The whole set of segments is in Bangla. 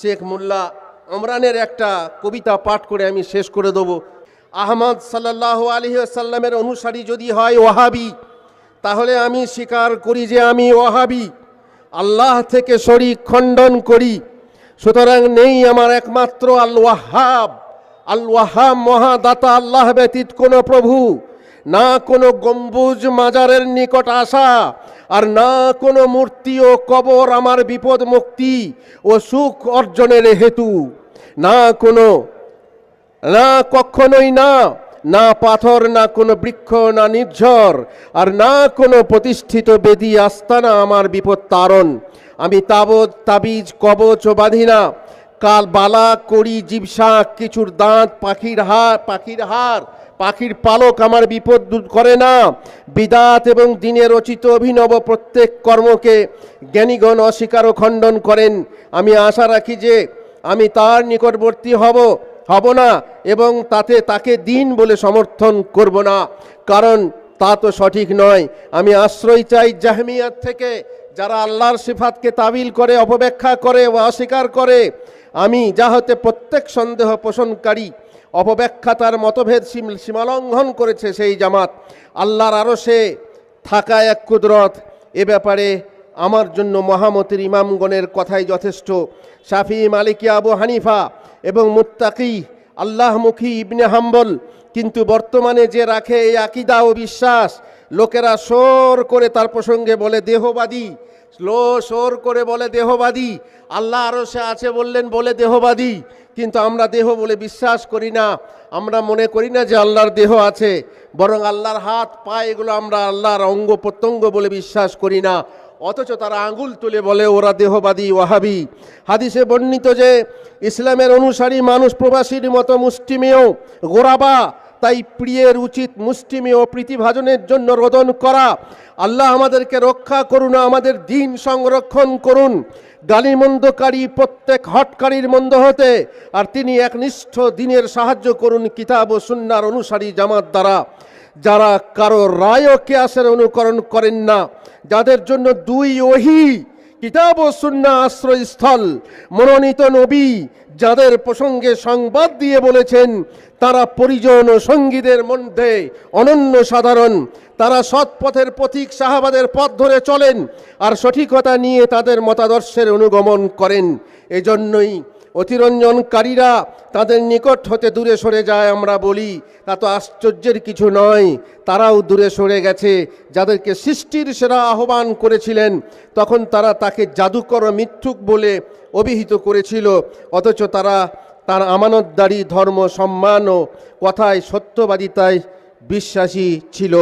শেখ মোল্লা ওমরানের একটা কবিতা পাঠ করে আমি শেষ করে দেবো। আহমদ সাল্লাহ আলী সাল্লামের অনুসারী যদি হয় ওহাবি তাহলে আমি স্বীকার করি যে আমি ওহাবি আল্লাহ থেকে শরিক খণ্ডন করি। সুতরাং নেই আমার একমাত্র আল ওয়াহাব আল ওয়াহাব মহাদাতা আল্লাহ ব্যতীত কোনো প্রভু। না কোনো গম্বুজ মাজারের নিকট আসা, আর না কোনো মূর্তি ও কবর আমার বিপদ মুক্তি ও সুখ অর্জনের হেতু। না কোনো, না কখনোই না না পাথর, না কোনো বৃক্ষ, না নির্ঝর, আর না কোনো প্রতিষ্ঠিত বেদি আস্তানা আমার বিপদ তারণ। আমি তাবৎ, তাবিজ, কবচ ও বাঁধি না। কাল বালা করি জীবসা, কিছুর দাঁত, পাখির হার পাখির হার পাখির পালক আমার বিপদ দূর করে না। বিদাত এবং দিনে রচিত অভিনব প্রত্যেক কর্মকে জ্ঞানীগণ অস্বীকার ও খণ্ডন করেন। আমি আশা রাখি যে আমি তার নিকটবর্তী হব হব না এবং তাতে তাকে দিন বলে সমর্থন করব না। কারণ তা তো সঠিক নয়। আমি আশ্রয় চাই জাহমিয়াত থেকে, যারা আল্লাহর সিফাতকে তাবিল করে, অপব্যাখ্যা করে ও অস্বীকার করে। আমি যা হতে প্রত্যেক সন্দেহ পোষণকারী অপব্যাখ্যা তার মতভেদ সীম- সীমালঙ্ঘন করেছে সেই জামাত। আল্লাহর আরও সে থাকা এক কুদরত। এ ব্যাপারে আমার জন্য মহামতির ইমামগণের কথাই যথেষ্ট। শাফি, মালিকি, আবু হানিফা এবং মুত্তাকি, আল্লাহমুখী ইবনে হাম্বল। কিন্তু বর্তমানে যে রাখে এই আকিদা ও বিশ্বাস লোকেরা সোর করে তার প্রসঙ্গে বলে, দেহবাদী। স্লো সোর করে বলে, দেহবাদী। আল্লাহ আরও সে আছে বললেন, বলে দেহবাদী। কিন্তু আমরা দেহ বলে বিশ্বাস করি না। আমরা মনে করি না যে আল্লাহর দেহ আছে, বরং আল্লাহর হাত, পা, এগুলো আমরা আল্লাহর অঙ্গ প্রত্যঙ্গ বলে বিশ্বাস করি না। অথচ তারা আঙ্গুল তুলে বলে, ওরা দেহবাদী, ওয়াহাবি। হাদিসে বর্ণিত যে, ইসলামের অনুসারী মানুষ প্রবাসীর মতো মুষ্টিমেয় গোরাবা তাই প্রিয়ের উচিত মুষ্টিমে ও প্রীতিভাজনের জন্য রোদন করা। আল্লাহ আমাদেরকে রক্ষা করুন, আমাদের দিন সংরক্ষণ করুন। গালিমন্দকারী প্রত্যেক হটকারীর মন্দ হতে, আর তিনি একনিষ্ঠ দিনের সাহায্য করুন কিতাব ও সুন্নার অনুসারী জামাত দ্বারা। যারা কারও রায় ও কেয়াসের অনুকরণ করেন না, যাদের জন্য দুই ওহি কিতাব ও সুন্না আশ্রয়স্থল, মনোনীত নবী যাদের প্রসঙ্গে সংবাদ দিয়ে বলেছেন, তারা পরিজন ও সঙ্গীদের মধ্যে অনন্য সাধারণ। তারা সৎ পথের পথিক সাহাবাদের পথ ধরে চলেন আর সঠিকতা নিয়ে তাদের মতাদর্শের অনুগমন করেন। এজন্যই অতিরঞ্জনকারীরা তাদের নিকট হতে দূরে সরে যায়, আমরা বলি, তা তো আশ্চর্যের কিছু নয়। তারাও দূরে সরে গেছে, যাদেরকে সৃষ্টির সেরা আহ্বান করেছিলেন, তখন তারা তাকে জাদুকর মিথ্যুক বলে অভিহিত করেছিল, অথচ তারা তার আমানতদারি, ধর্ম, সম্মান ও কথায় সত্যবাদিতায় বিশ্বাসী ছিল।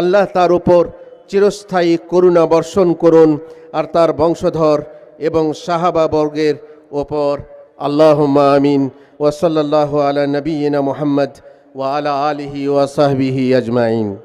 আল্লাহ তার উপর চিরস্থায়ী করুণা বর্ষণ করুন, আর তার বংশধর এবং সাহাবা বর্গের ওপর اللهم آمين. وصلى الله على نبينا محمد وعلى آله وصحبه أجمعين.